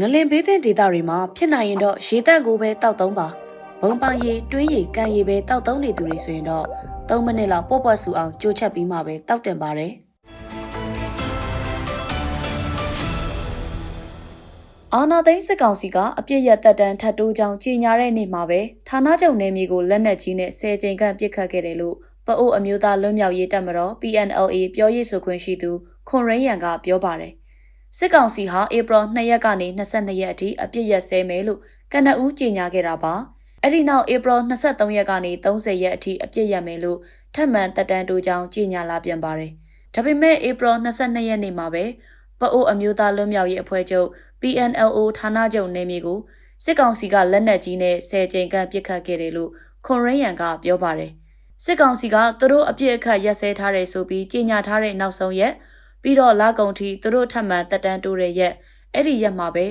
ငလင်ဘေးသင့်ဒေသတွေမှာဖြစ်နိုင်ရင်တော့ရေတက်ကိုပဲတောက်သုံးပါဘုံပန်းရေတွင်းရေကန်ရေပဲတောက်သုံးနေသူတွေဆိုရင်တော့3မိနစ်လောက်ပေါ့ပွက်ဆူအောင်ကြိုးချက်ပြီးမှပဲတောက်တင်ပါတယ်အာနာသိန်းစစ်ကောင်စီကအပြစ်ရတက်တန်းထတ်တိုးကြောင်းကြေညာတဲ့နေ့မှာပဲဌာနချုပ်နယ်မြေကိုလက်နက်ကြီးနဲ့10ကြိမ်ခန့်ပစ်ခတ်ခဲ့တယ်လို့ပအိုးအမျိုးသားလွတ်မြောက်ရေးတပ်မတော် PNLA ပြောရေးဆိုခွင့်ရှိသူခွန်ရင်းရန်ကပြောပါတယ်။ စစ်ကောင်စီဟာဧပြီ2ရက်ကနေ22ရက်အထိအပြစ်ရက်စဲမယ်လို့ကနအူးကြေညာခဲ့တာပါအဲ့ဒီနောက်ဧပြီ23ရက်ကနေ30ရက်အထိအပြစ်ရက်မယ်လို့ထပ်မံတက်တန်းတိုးကြောင်းကြေညာလာပြန်ပါတယ်ဒါပေမဲ့ဧပြီ22ရက်နေ့မှာပဲပအိုးအမျိုးသားလွတ်မြောက်ရေးအဖွဲ့ချုပ် PNLO ဌာနချုပ်နေမြေကိုစစ်ကောင်စီကလက်နက်ကြီးနဲ့10ကြိမ်ခန့်ပစ်ခတ်ခဲ့တယ်လို့ခွန်ရင်းရန်ကပြောပါတယ်စစ်ကောင်စီကသူတို့အပြစ်အခတ်ရက်စဲထားတယ်ဆိုပြီးကြေညာထားတဲ့နောက်ဆုံးရက် ပြီးတော့လာကုန်ထီသူတို့ထပ်မံတက်တန်းတိုးတဲ့ရက်အဲ့ဒီရက်မှာပဲ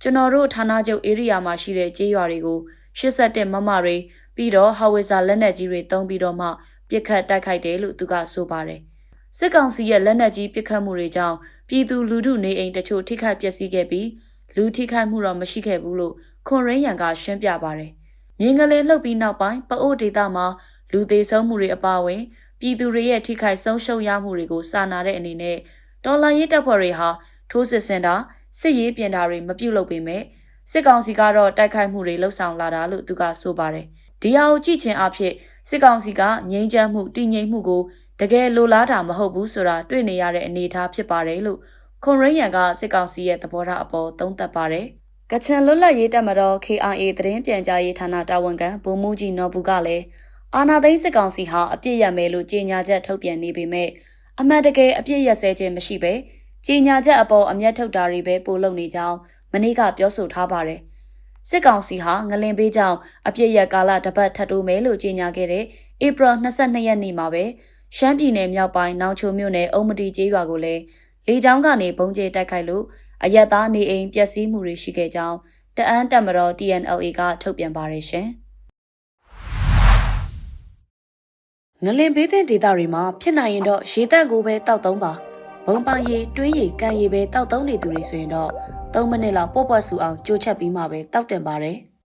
ကျွန်တော်တို့ဌာနချုပ်ဧရိယာမှာရှိတဲ့ကြေးရွာတွေကို81မမတွေပြီးတော့ဟာဝေဇာလက်နက်ကြီးတွေတုံးပြီးတော့မှပြစ်ခတ်တိုက်ခိုက်တယ်လို့သူကဆိုပါတယ်စစ်ကောင်စီရဲ့လက်နက်ကြီးပစ်ခတ်မှုတွေကြောင့်ပြည်သူလူထုနေအိမ်တချို့ထိခိုက်ပျက်စီးခဲ့ပြီးလူထိခိုက်မှုတော့မရှိခဲ့ဘူးလို့ခွန်ရင်းရန်ကရှင်းပြပါတယ်မြင်းကလေးလှုပ်ပြီးနောက်ပိုင်းပအိုးဒေသမှာလူသေးဆုံးမှုတွေအပါအဝင် ပြည်သူတွေရဲ့ထိခိုက်ဆုံးရှုံးရမှုတွေကိုစာနာတဲ့အနေနဲ့ တော်လှန်ရေးတပ်ဖွဲ့တွေဟာထိုးစစ်ဆင်တာစစ်ရေးပြင်တာတွေမပြုတ်လုပ်ပေမဲ့စစ်ကောင်စီကတော့တိုက်ခိုက်မှုတွေလှုပ်ဆောင်လာတာလို့သူကဆိုပါတယ်။ဒီဟာကိုကြည့်ချင်းအဖြစ်စစ်ကောင်စီကငြိမ်းချမ်းမှုတည်ငြိမ်မှုကိုတကယ်လိုလားတာမဟုတ်ဘူးဆိုတာတွေ့နေရတဲ့အနေအထားဖြစ်ပါတယ်လို့ခွန်ရင်းရန်ကစစ်ကောင်စီရဲ့သဘောထားအပေါ်သုံးသပ်ပါတယ်။ကချင်လွတ်လပ်ရေးတပ်မတော် KRA သတင်းပြန်ကြားရေးဌာနတာဝန်ခံဗိုလ်မှူးကြီးနော်ဘူးကလည်းအာနာသိန်းစစ်ကောင်စီဟာအပြစ်ရမယ်လို့ကြေညာချက်ထုတ်ပြန်နေပေမဲ့ အမှန်တကယ်အပြစ်ရဆဲခြင်းမရှိပဲကြေညာချက်အပေါ်အမျက်ထုတ်တာတွေပဲပို့လုံနေကြောင်းမနေ့ကပြောဆိုထားပါတယ်။စစ်ကောင်စီဟာငလင်ပေးကြောင်းအပြစ်ရကာလတစ်ပတ်ထပ်တိုးမယ်လို့ကြေညာခဲ့တဲ့ဧပြီ22ရက်နေ့မှာပဲရှမ်းပြည်နယ်မြောက်ပိုင်းနောင်ချိုမြို့နယ်အုံမတီကျေးရွာကိုလည်းလေကြောင်းကနေပုံကျဲတိုက်ခိုက်လို့အရက်သားနေအိမ်ပျက်စီးမှုတွေရှိခဲ့ကြောင်းတအန်းတက်မတော် TNLA ကထုတ်ပြန်ပါတယ်ရှင်။ ငလင်ဘေးသင့်ဒေသတွေမှာဖြစ်နိုင်ရင်တော့ရေတက်ကိုပဲတောက်သုံးပါဘုံပန်းရေတွင်းရေကန်ရေပဲတောက်သုံးနေသူတွေဆိုရင်တော့3မိနစ်လောက်ပေါ့ပွက်ဆူအောင်ကြိုးချက်ပြီးမှပဲတောက်တင်ပါတယ်။